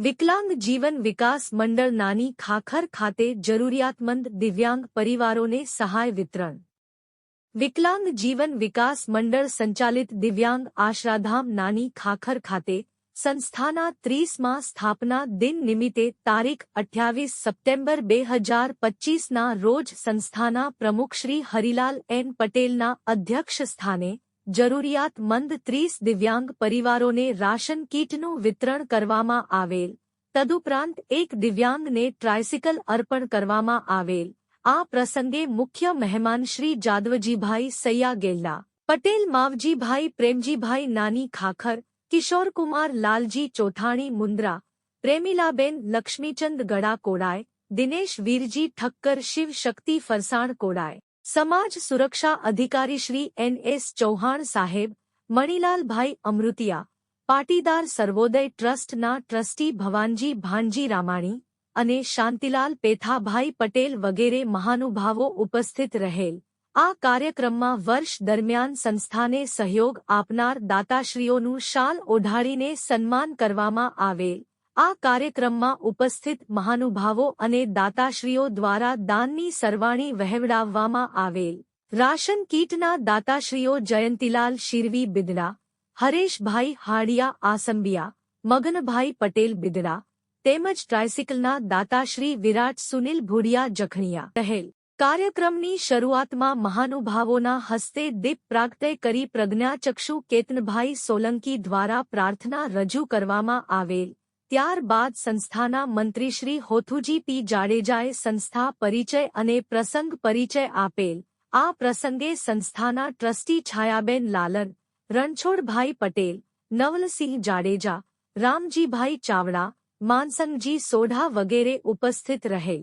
વિકલાંગ જીવન વિકાસ મંડળ નાની ખાખર ખાતે જરૂરિયાતમંદ દિવ્યાંગ પરિવારોને સહાય વિતરણ. વિકલાંગ જીવન વિકાસ મંડળ સંચાલિત દિવ્યાંગ આશ્રાધામ નાની ખાખર ખાતે સંસ્થાના ત્રીસમાં સ્થાપના દિન નિમિત્તે તારીખ અઠ્યાવીસ સપ્ટેમ્બર બે હજાર પચ્ચીસના રોજ સંસ્થાના પ્રમુખ શ્રી હરિલાલ એન પટેલના અધ્યક્ષ સ્થાને જરૂરિયાતમંદ ત્રીસ દિવ્યાંગ પરિવારોને રાશન કીટનું વિતરણ કરવામાં આવેલ. તદુપરાંત એક દિવ્યાંગને ટ્રાયસિકલ અર્પણ કરવામાં આવેલ. આ પ્રસંગે મુખ્ય મહેમાન શ્રી જાદવજીભાઈ સૈયા ગેલ્લા પટેલ માવજીભાઈ પ્રેમજીભાઈ નાની ખાખર, કિશોરકુમાર લાલજી ચોથાણી મુન્દ્રા પ્રેમીલાબેન લક્ષ્મીચંદ ગડા કોડાય દિનેશ વીરજી ઠક્કર શિવ શક્તિ ફરસાણ કોડાય સમાજ સુરક્ષા અધિકારી શ્રી એન એસ ચૌહાણ સાહેબ, મણિલાલભાઈ અમૃતિયા, પાટીદાર સર્વોદય ટ્રસ્ટના ટ્રસ્ટી ભવાનજી ભાનજી રામાણી અને શાંતિલાલ પેથાભાઈ પટેલ વગેરે મહાનુભાવો ઉપસ્થિત રહેલ. આ કાર્યક્રમમાં વર્ષ દરમિયાન સંસ્થાને સહયોગ આપનાર દાતાશ્રીઓનું શાલ ઓઢાડીને સન્માન કરવામાં આવેલ. આ કાર્યક્રમમાં ઉપસ્થિત મહાનુભાવો અને દાતાશ્રીઓ દ્વારા દાનની સરવાણી વહેવડાવવામાં આવેલ. રાશન કીટના દાતાશ્રીઓ જયંતિલાલ શિરવી બિદડા, હરેશભાઈ હાડિયા આસંબિયા, મગનભાઈ પટેલ બિદડા, તેમજ ટ્રાયસિકલના દાતાશ્રી વિરાટ સુનિલ ભુડિયા જખણિયા કહેલ કાર્યક્રમની શરૂઆતમાં મહાનુભાવોના હસ્તે દીપ પ્રાગટય કરી પ્રજ્ઞાચક્ષુ કેતનભાઈ સોલંકી દ્વારા પ્રાર્થના રજૂ કરવામાં આવેલ. ત્યારબાદ સંસ્થાના મંત્રી શ્રી હોથુજી પી જાડેજાએ સંસ્થા પરિચય અને પ્રસંગ પરિચય આપેલ. આ પ્રસંગે સંસ્થાના ટ્રસ્ટી છાયાબેન લાલન, રણછોડભાઈ પટેલ, નવલસિંહ જાડેજા, રામજીભાઈ ચાવડા, માનસંગજી સોઢા વગેરે ઉપસ્થિત રહેલ.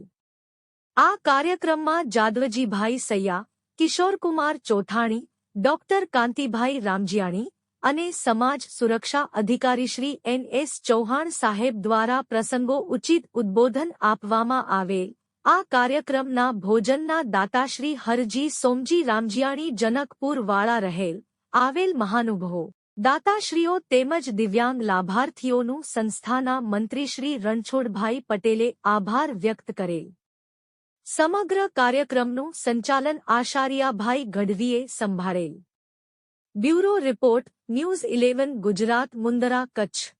આ કાર્યક્રમમાં જાદવજીભાઈ સૈયા, કિશોરકુમાર ચોથાણી, ડોક્ટર કાંતિભાઈ રામજીયાણી અને સમાજ સુરક્ષા અધિકારી શ્રી એન એસ ચૌહાણ સાહેબ દ્વારા પ્રસંગો ઉચિત ઉદ્બોધન આપવામાં આવેલ આ કાર્યક્રમના ભોજનના દાતાશ્રી હરજી સોમજી રામજીયાણી જનકપુર વાળા રહેલ. આવેલ મહાનુભવો. દાતાશ્રીઓ તેમજ દિવ્યાંગ લાભાર્થીઓનું સંસ્થાના મંત્રી શ્રી રણછોડભાઈ પટેલે આભાર વ્યક્ત કરેલ. સમગ્ર કાર્યક્રમનું સંચાલન આશારિયાભાઈ ગઢવીએ સંભાળેલ. Bureau report news eleven Gujarat Mundra Kutch.